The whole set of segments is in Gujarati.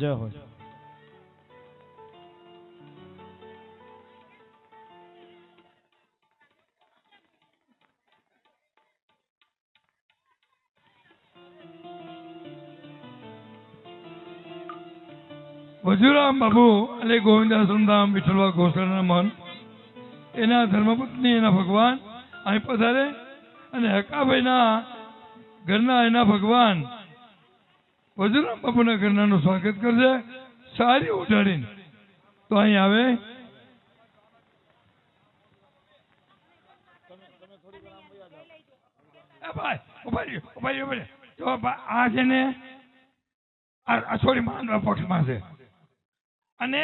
જય હોય. વજુરામ બાબુ અને ગોવિંદા સંધામ વિઠ્ઠલવા ગોસળના મન. એના ધર્મપત્ની, એના ભગવાન. અહીં પધારે. અને હકાભાઈના ઘરના એના ભગવાન. વજુરામ બાપુના ઘરનાનું સ્વાગત કરશે. સારી ઉજાડીને તો અહીં આવે. આ છે ને છોડી માંડવા પક્ષમાં છે. અને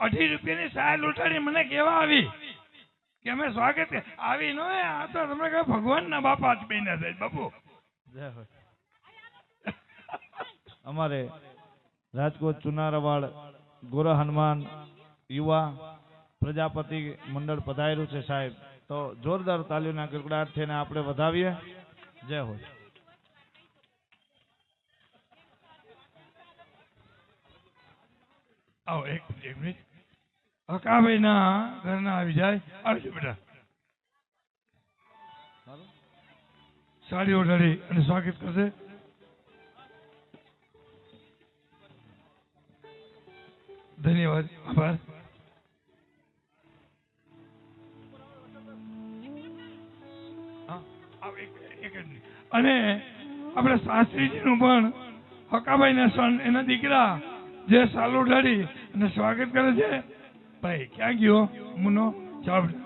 અઢી રૂપિયાની સહાય લૂંટાડી મને કેવા આવી કે અમે સ્વાગત આવી નો આ તો તમે કહો ભગવાનના બાપા જ બન્યા છે, બાપુ. અમારે રાજકોટ ચુનારવાડ ગોરા હનુમાન યુવા પ્રજાપતિ મંડળ પધાર્યું છે સાહેબ. તો જોરદાર તાલીઓના ગડગડાટ થઈને આપણે વધાવીએ. જય હો. આવો એક એક મિનિટ. હકાભાઈના ઘરના આવી જાય. આવજો બેટા. સાડી ઓઢાડી અને સ્વાગત કરશે. ધન્યવાદ. આભાર. અને આપણે શાસ્ત્રીજીનું પણ, હકાભાઈના સન એના દીકરા, જે સાલો ઢાળી અને સ્વાગત કરે છે. ભાઈ, ક્યાં ગયો? મુનો ચાલ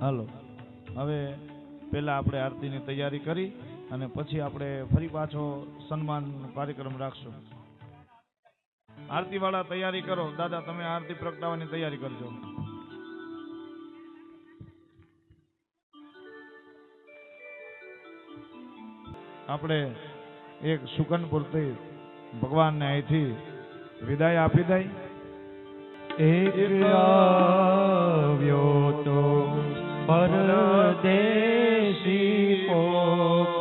હાલો. હવે પહેલાં આપણે આરતીની તૈયારી કરી અને પછી આપણે ફરી પાછો સન્માન કાર્યક્રમ રાખશું. આરતી તૈયારી કરો. દાદા, તમે આરતી પ્રગટાવવાની તૈયારી કરજો. આપણે એક સુકન પૂરતી ભગવાનને અહીંથી વિદાય આપી દઈ. એક આવ્યો તો પરદેશી પોપટો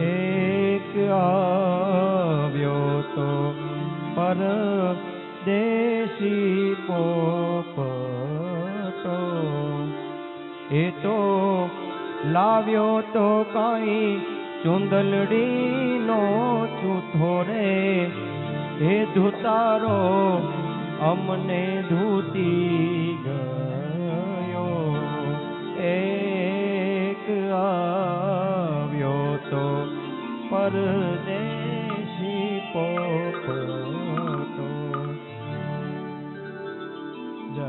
એક આવ્યો તો પરદેશી પોપટો એ તો લાવ્યો તો કાંઈ ચુંદલડીનો ચૂથો રે. એ ધુતારો અમને ધૂતી ગયો. એક આવ્યો તો પરદેશી પોપટો. જય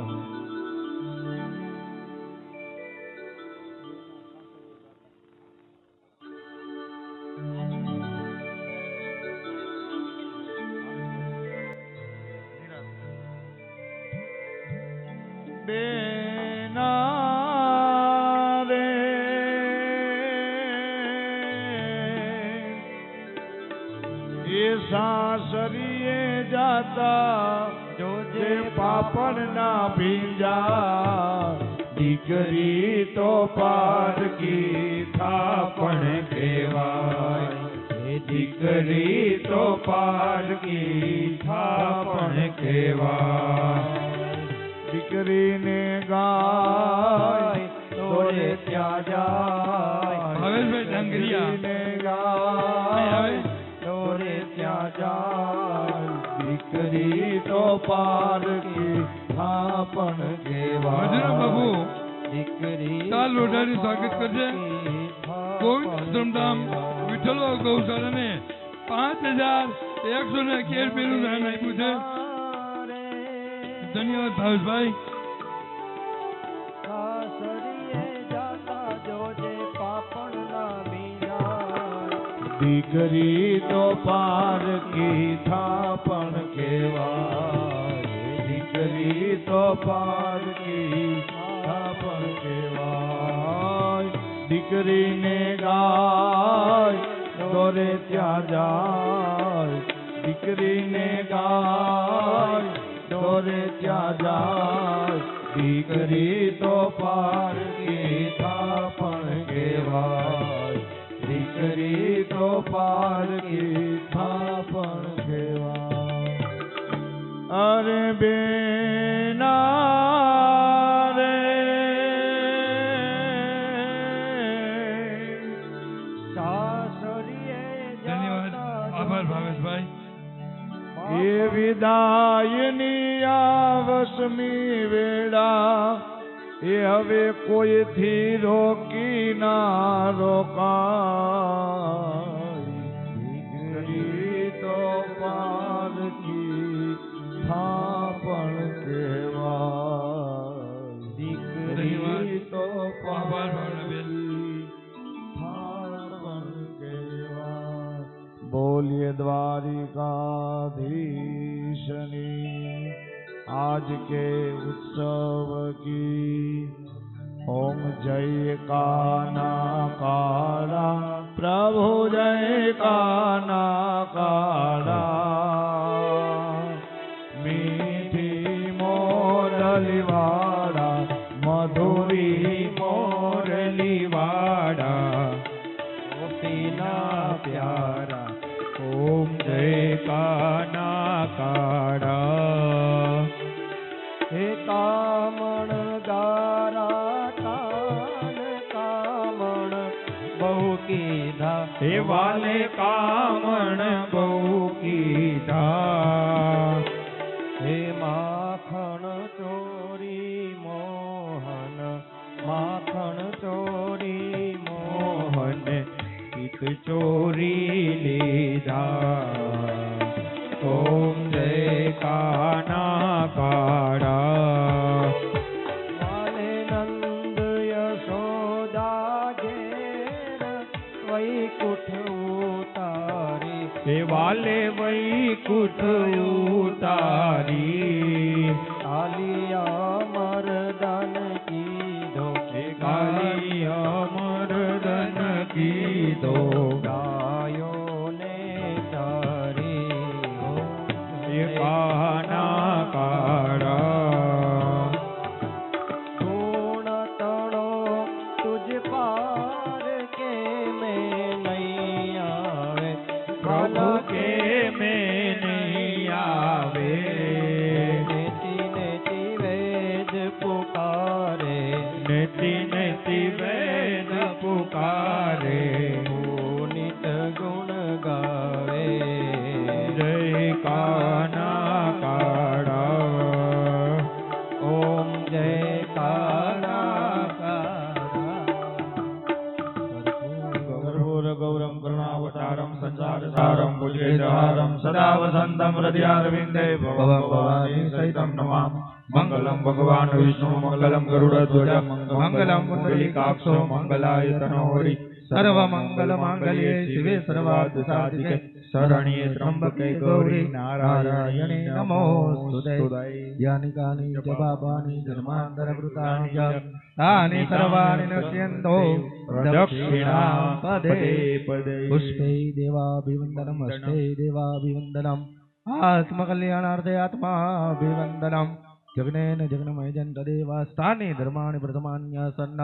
એ સાસરીએ જાતા જોજે પાપડ ના ભીંજા દીકરી દીકરી તો પારકી થાપણ કહેવાય એ દીકરી તો પારકી થાપણ કહેવાય દીકરીને ગાય તોરે ત્યાં જાય ભાવેશભાઈ ડાંગરિયા. દીકરીને અહીં આવે. ગાય તોરે ત્યાં જાય. દીકરી તો પારકી થાપણ બાબુ દીકરી લોઢારી સ્વાગત કરજે. ગોવિંદ શ્રમધામ વિઠ્ઠલો ગૌશાળાને પાંચ હજાર એકસો ને અગિયાર પેલું દાન આપ્યું છે. ધન્યવાદ ભાવેશભાઈ. દીકરી તો પારકી થાપણ કહેવાય દીકરી તો પારકી થાપણ કહેવાય દીકરીને ગાય દોરે ત્યાં જાય દીકરીને ગાય દોરે ત્યાં જાય દીકરી તો પારકી થાપણ કહેવાય દીકરી તો પારકી પણ કેવા અરે બેના રે. ધન્યવાદ. આભાર ભાવેશભાઈ. એ વિદાયની આવસમી વેળા એ હવે કોઈથી રોકી ના રોકા દીકરી તો પારકી થાપણ કહેવાય. દીકરી તો આભાર આજ કે ઉત્સવ કી ઓમ જય કાના કાળા પ્રભુ જય કાના કાળા મીઠી મોરલી વાળા મધુરી મોરલી વાળા ગોપીના પ્યારા ઓમ જય હે વાલે કામણ બહુ કીધા હે માખણ ચોરી મોહન માખણ ચોરી મોહન હિત ચોરી લીધા વૈકુંઠ ઉતારી હે વાલે વૈકુંઠ ઉતારી કાલિયા મરદન કીધો કાલિયા કાલી અમરદન કીધો ગાયોને સદા વસંતમ હૃદયારવિંદે ભવં ભવાની સહિતમ નમામ મંગલમ ભગવાન વિષ્ણુ મંગલમ ગરુડધ્વજ મંગલમ પુંડલીકાક્ષો મંગલાયતનો હરિ સર્વમંગલ માંગલ્યે શિવે સર્વાર્થ સાધિકે શરણ્યે ત્રંબકે ગૌરી નારાયણે નમોસ્તુતે યાની કાની પાપાની જન્માંતર કૃતાની તાની સર્વાણિ નશ્યંતો દક્ષિણા પદે પદે પુષ્પે દેવાભિવંદનમ હસ્તે દેવાભિવંદનમ આત્મકલ્યાણાર્થે આત્માભિવંદનમ જગ્નેન જગ્નમય જંતદેવા સ્થાને ધર્માણિ પ્રથમાન્યસન્ન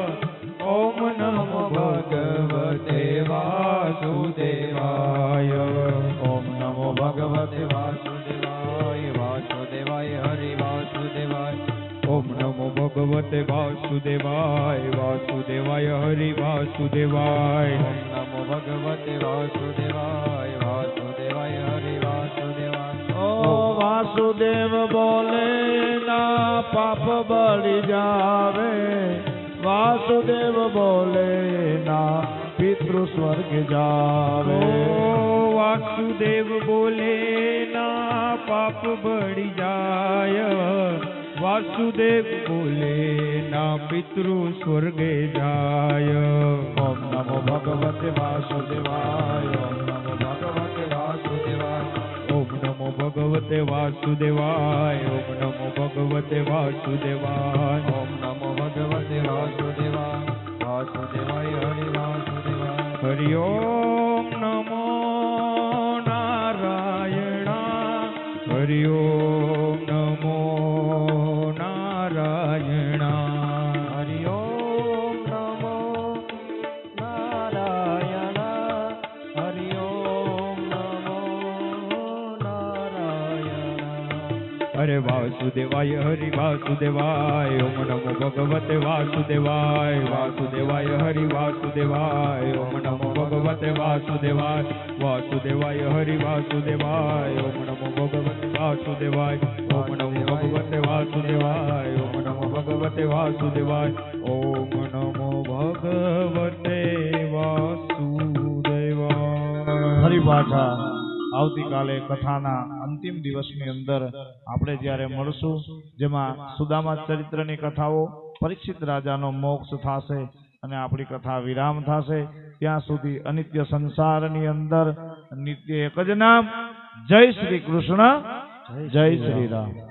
વાસુદેવાય વાસુદેવાય હરિ વાસુદેવાય. ઓમ નમો ભગવતે વાસુદેવાય વાસુદેવાય હરિ વાસુદેવાય. ઓ વાસુદેવ બોલે ના પાપ બળી જાવે. વાસુદેવ બોલે ના પિતૃ સ્વર્ગ જાવે. વાસુદેવ બોલે ના પાપ બળી જાય. વાસુદેવ બોલે ના પિતૃ સ્વર્ગે જાય. ઓમ નમો ભગવતે વાસુદેવાય ઓમ નમો ભગવતે વાસુદેવાય. ઓમ નમો ભગવતે વાસુદેવાય ઓમ નમો ભગવતે વાસુદેવાય. ઓમ નમો ભગવતે વાસુદેવાય વાસુદેવાય હરિ વાસુદેવાય. હરિ ઓમ હરે વાસુદેવાય, હરિ વાસુદેવાય, ઓમ નમો ભગવતે વાસુદેવાય વાસુદેવાય, હરિ વાસુદેવાય, ઓમ નમો ભગવતે વાસુદેવાય વાસુદેવાય, હરિ વાસુદેવાય, ઓમ નમો ભગવતે વાસુદેવાય, ઓમ નમો ભગવતે વાસુદેવાય, ઓમ નમો ભગવતે વાસુદેવાય, ઓમ નમો ભગવતે વાસુદેવાય. હરિ પાછા આવતીકાલે કથાના અંતિમ દિવસની અંદર આપણે જ્યારે મળશું, જેમાં સુદામા ચરિત્રની કથાઓ, પરીક્ષિત રાજાનો મોક્ષ થશે અને આપણી કથા વિરામ થશે, ત્યાં સુધી અનિત્ય સંસારની અંદર નિત્ય એક જ નામ, જય શ્રી કૃષ્ણ, જય શ્રી રામ.